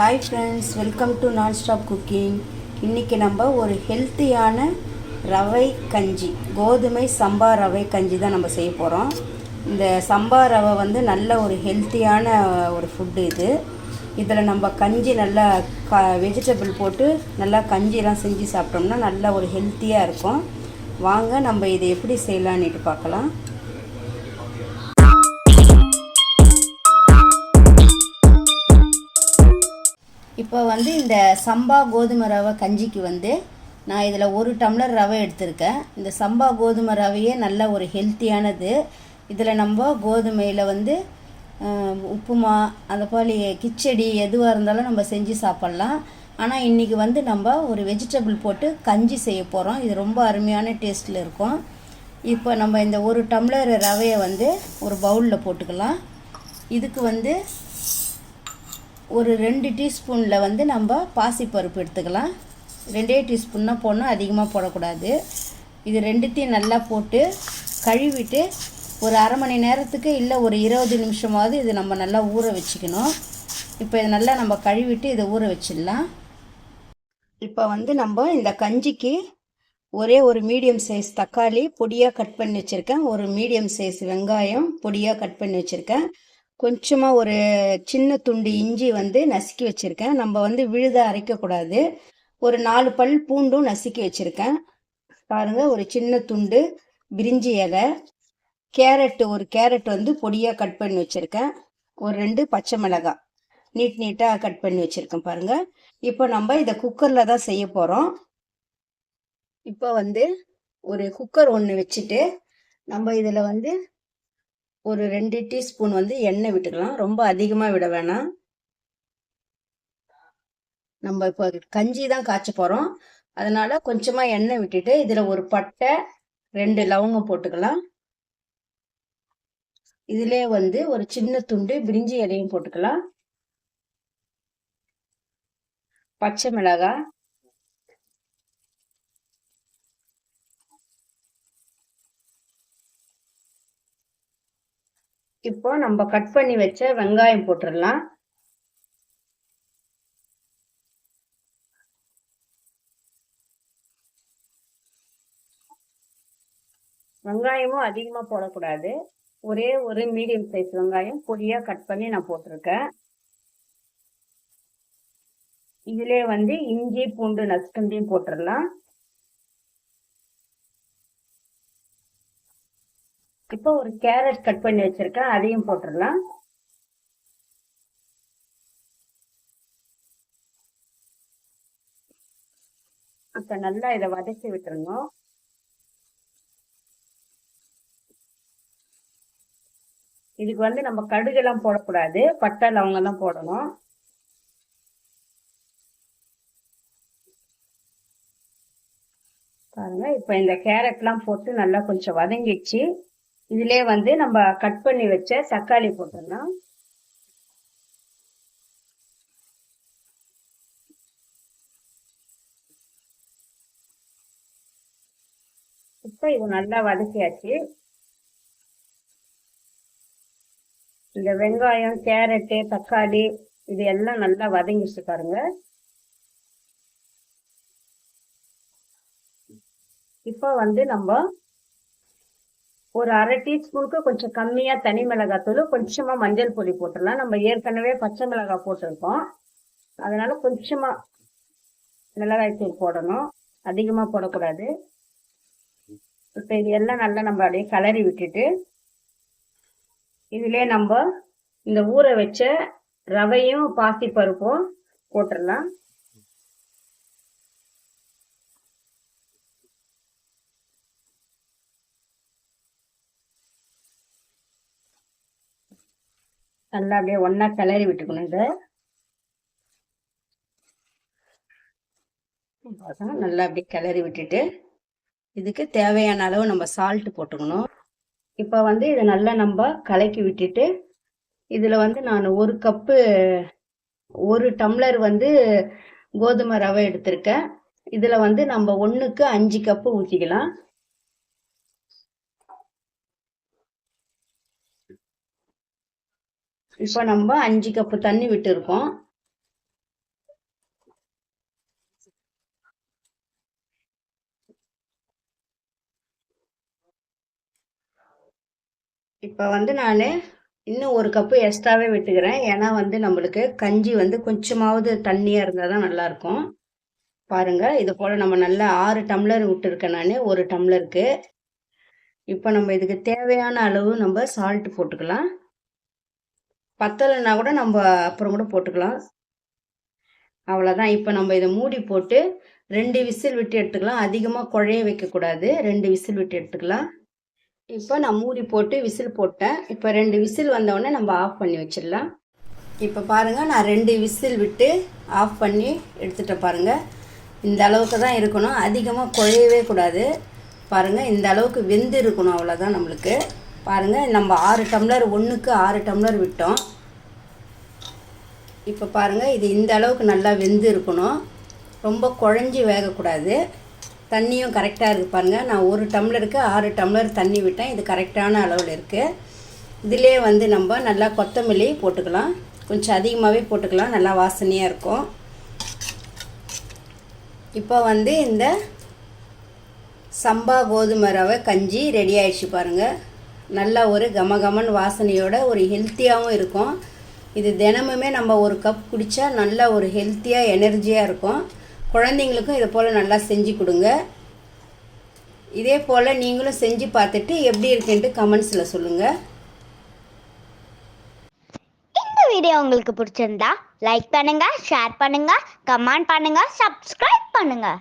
Hi friends welcome to nonstop cooking இன்றைக்கி நம்ம ஒரு ஹெல்த்தியான ரவை கஞ்சி கோதுமை சம்பா ரவை கஞ்சி தான் நம்ம செய்ய போகிறோம் இந்த சம்பா ரவை வந்து நல்ல ஒரு ஹெல்த்தியான ஒரு ஃபுட்டு இது. இதில் நம்ம கஞ்சி நல்லா க வெஜிடபிள் போட்டு நல்லா கஞ்சிலாம் செஞ்சு சாப்பிட்டோம்னா நல்ல ஒரு ஹெல்த்தியாக இருக்கும். வாங்க நம்ம இதை எப்படி செய்யலான்னுட்டு பார்க்கலாம். இப்போ வந்து இந்த சம்பா கோதுமை ரவை கஞ்சிக்கு வந்து நான் இதில் ஒரு டம்ளர் ரவை எடுத்திருக்கேன். இந்த சம்பா கோதுமை ரவையே நல்ல ஒரு ஹெல்த்தியானது. இதில் நம்ம கோதுமையில் வந்து உப்புமா அந்த போல் கிச்சடி எதுவாக இருந்தாலும் நம்ம செஞ்சு சாப்பிட்லாம். ஆனால் இன்றைக்கி வந்து நம்ம ஒரு வெஜிடபிள் போட்டு கஞ்சி செய்ய போகிறோம் இது ரொம்ப அருமையான டேஸ்ட்டில் இருக்கும். இப்போ நம்ம இந்த ஒரு டம்ளர் ரவையை வந்து ஒரு பவுலில் போட்டுக்கலாம். இதுக்கு வந்து ஒரு ரெண்டு டீஸ்பூனில் வந்து நம்ம பாசிப்பருப்பு எடுத்துக்கலாம். ரெண்டே டீஸ்பூன்னா போடணும் அதிகமாக போடக்கூடாது. இது ரெண்டுத்தையும் நல்லா போட்டு கழுவிட்டு ஒரு அரை மணி நேரத்துக்கு இல்லை ஒரு இருபது நிமிஷமாவது இது நம்ம நல்லா ஊற வச்சுக்கணும். இப்போ இதை நல்லா நம்ம கழுவிட்டு இதை ஊற வச்சிடலாம். இப்போ வந்து நம்ம இந்த கஞ்சிக்கு ஒரே ஒரு மீடியம் சைஸ் தக்காளி பொடியாக கட் பண்ணி வச்சுருக்கேன். ஒரு மீடியம் சைஸ் வெங்காயம் பொடியாக கட் பண்ணி வச்சுருக்கேன். கொஞ்சமாக ஒரு சின்ன துண்டு இஞ்சி வந்து நசுக்கி வச்சுருக்கேன். நம்ம வந்து விழுத அரைக்கக்கூடாது. ஒரு நாலு பல் பூண்டும் நசுக்கி வச்சுருக்கேன். பாருங்கள் ஒரு சின்ன துண்டு பிரிஞ்சி இலை கேரட்டு ஒரு கேரட் வந்து பொடியாக கட் பண்ணி வச்சுருக்கேன். ஒரு ரெண்டு பச்சை மிளகாய் நீட் நீட்டாக கட் பண்ணி வச்சுருக்கேன் பாருங்கள் இப்போ நம்ம இதை குக்கரில் தான் செய்ய போகிறோம் இப்போ வந்து ஒரு குக்கர் ஒன்று வச்சுட்டு நம்ம இதில் வந்து ஒரு ரெண்டு டீஸ்பூன் வந்து எண்ணெய் விட்டுக்கலாம். ரொம்ப அதிகமாக விட வேணாம். நம்ம இப்போ கஞ்சி தான் காய்ச்ச போகிறோம் அதனால கொஞ்சமாக எண்ணெய் விட்டுட்டு இதில் ஒரு பட்டை ரெண்டு லவங்கம் போட்டுக்கலாம். இதிலே வந்து ஒரு சின்ன துண்டு பிரிஞ்சி இலையும் போட்டுக்கலாம். பச்சை மிளகாய் இப்போ நம்ம கட் பண்ணி வச்ச வெங்காயம் போட்டுடலாம். வெங்காயமும் அதிகமாக போடக்கூடாது. ஒரே ஒரு மீடியம் சைஸ் வெங்காயம் பொடியாக கட் பண்ணி நான் போட்டிருக்கேன். இதிலே வந்து இஞ்சி பூண்டு நசுக்கண்டியும் போட்டுடலாம். இப்போ ஒரு கேரட் கட் பண்ணி வச்சிருக்கேன் அதையும் போட்டுடலாம். இப்போ நல்லா இதை வதக்கி விட்டுருங்க. இதுக்கு வந்து நம்ம கடுகெல்லாம் போடக்கூடாது பட்டை லவங்கம் தான் போடணும். பாருங்க இப்போ இந்த கேரட்லாம் போட்டு நல்லா கொஞ்சம் வதங்கிடுச்சு. இதிலே வந்து நம்ம கட் பண்ணி வச்ச தக்காளி போட்டுடலாம். இப்போ இது நல்லா வதக்கியாச்சு. இந்த வெங்காயம் கேரட்டு தக்காளி இது எல்லாம் நல்லா வதங்கிச்சு பாருங்க. இப்போ வந்து நம்ம ஒரு அரை டீஸ்பூனுக்கு கொஞ்சம் கம்மியா தனி மிளகாத்தூள் கொஞ்சமா மஞ்சள் பொடி போட்டுடலாம். நம்ம ஏற்கனவே பச்சை மிளகாய் போட்டிருக்கோம். அதனால கொஞ்சமா மிளகாய் தூள் போடணும். அதிகமா போடக்கூடாது. இப்போ இது எல்லாம் நல்லா நம்ம அப்படியே கலரி விட்டுட்டு இதுலயே நம்ம இந்த ஊற வச்ச ரவையும் பாசி பருப்பும் போட்டுடலாம். நல்லா அப்படியே ஒன்றா கிளறி விட்டுக்கணும் இதை. நல்லா அப்படியே கிளறி விட்டுட்டு இதுக்கு தேவையான அளவு நம்ம சால்ட் போட்டுக்கணும். இப்போ வந்து இதை நல்லா நம்ம கலக்கி விட்டுட்டு இதில் வந்து நான் ஒரு கப்பு ஒரு டம்ளர் வந்து கோதுமை ரவை எடுத்திருக்கேன். இதில் வந்து நம்ம ஒன்றுக்கு அஞ்சு கப்பு ஊற்றிக்கலாம். இப்போ நம்ம அஞ்சு கப்பு தண்ணி விட்டுருக்கோம். இப்போ வந்து நான் இன்னும் ஒரு கப்பு எக்ஸ்ட்ராவே விட்டுக்கிறேன். ஏன்னா வந்து நம்மளுக்கு கஞ்சி வந்து கொஞ்சமாவது தண்ணியாக இருந்தால் தான் நல்லாயிருக்கும். பாருங்கள் இது போல் நம்ம நல்லா ஆறு டம்ளர் விட்டுருக்கேன் நான் ஒரு டம்ளருக்கு. இப்போ நம்ம இதுக்கு தேவையான அளவு நம்ம சால்ட் போட்டுக்கலாம். பத்தலைன்னா கூட நம்ம அப்புறம் கூட போட்டுக்கலாம். அவ்வளோதான் இப்போ நம்ம இதை மூடி போட்டு ரெண்டு விசில் விட்டு எடுத்துக்கலாம். அதிகமாக குழைய வைக்கக்கூடாது. ரெண்டு விசில் விட்டு எடுத்துக்கலாம். இப்போ நான் மூடி போட்டு விசில் போட்டேன். இப்போ ரெண்டு விசில் வந்தவுடனே நம்ம ஆஃப் பண்ணி வச்சிடலாம். இப்போ பாருங்கள் நான் ரெண்டு விசில் விட்டு ஆஃப் பண்ணி எடுத்துகிட்டேன் பாருங்கள் இந்த அளவுக்கு தான் இருக்கணும். அதிகமாக குழையவே கூடாது. பாருங்கள் இந்த அளவுக்கு வெந்து இருக்கணும் அவ்வளோதான் நம்மளுக்கு. பாருங்கள் நம்ம ஆறு டம்ளர் ஒன்றுக்கு ஆறு டம்ளர் விட்டோம். இப்போ பாருங்கள் இது இந்த அளவுக்கு நல்லா வெந்து இருக்கணும். ரொம்ப குழஞ்சி வேகக்கூடாது. தண்ணியும் கரெக்டாக இருக்குது பாருங்கள் நான் ஒரு டம்ளருக்கு ஆறு டம்ளர் தண்ணி விட்டேன். இது கரெக்டான அளவில் இருக்குது இதிலே வந்து நம்ம நல்லா கொத்தமல்லி போட்டுக்கலாம். கொஞ்சம் அதிகமாகவே போட்டுக்கலாம். நல்லா வாசனையாக இருக்கும். இப்போ வந்து இந்த சம்பா கோதுமை ரவை கஞ்சி ரெடி ஆயிடுச்சு பாருங்கள் நல்ல ஒரு கமகமன் வாசனையோட ஒரு ஹெல்த்தியாகவும் இருக்கும். இது தினமுமே நம்ம ஒரு கப் குடித்தா நல்ல ஒரு ஹெல்த்தியாக எனர்ஜியாக இருக்கும். குழந்தைங்களுக்கும் இதை போல் நல்லா செஞ்சு கொடுங்க. இதே போல் நீங்களும் செஞ்சு பார்த்துட்டு எப்படி இருக்குன்ட்டு கமெண்ட்ஸில் சொல்லுங்கள் இந்த வீடியோ உங்களுக்கு பிடிச்சிருந்தா லைக் பண்ணுங்கள் ஷேர் பண்ணுங்கள் கமெண்ட் பண்ணுங்கள் சப்ஸ்கிரைப் பண்ணுங்கள்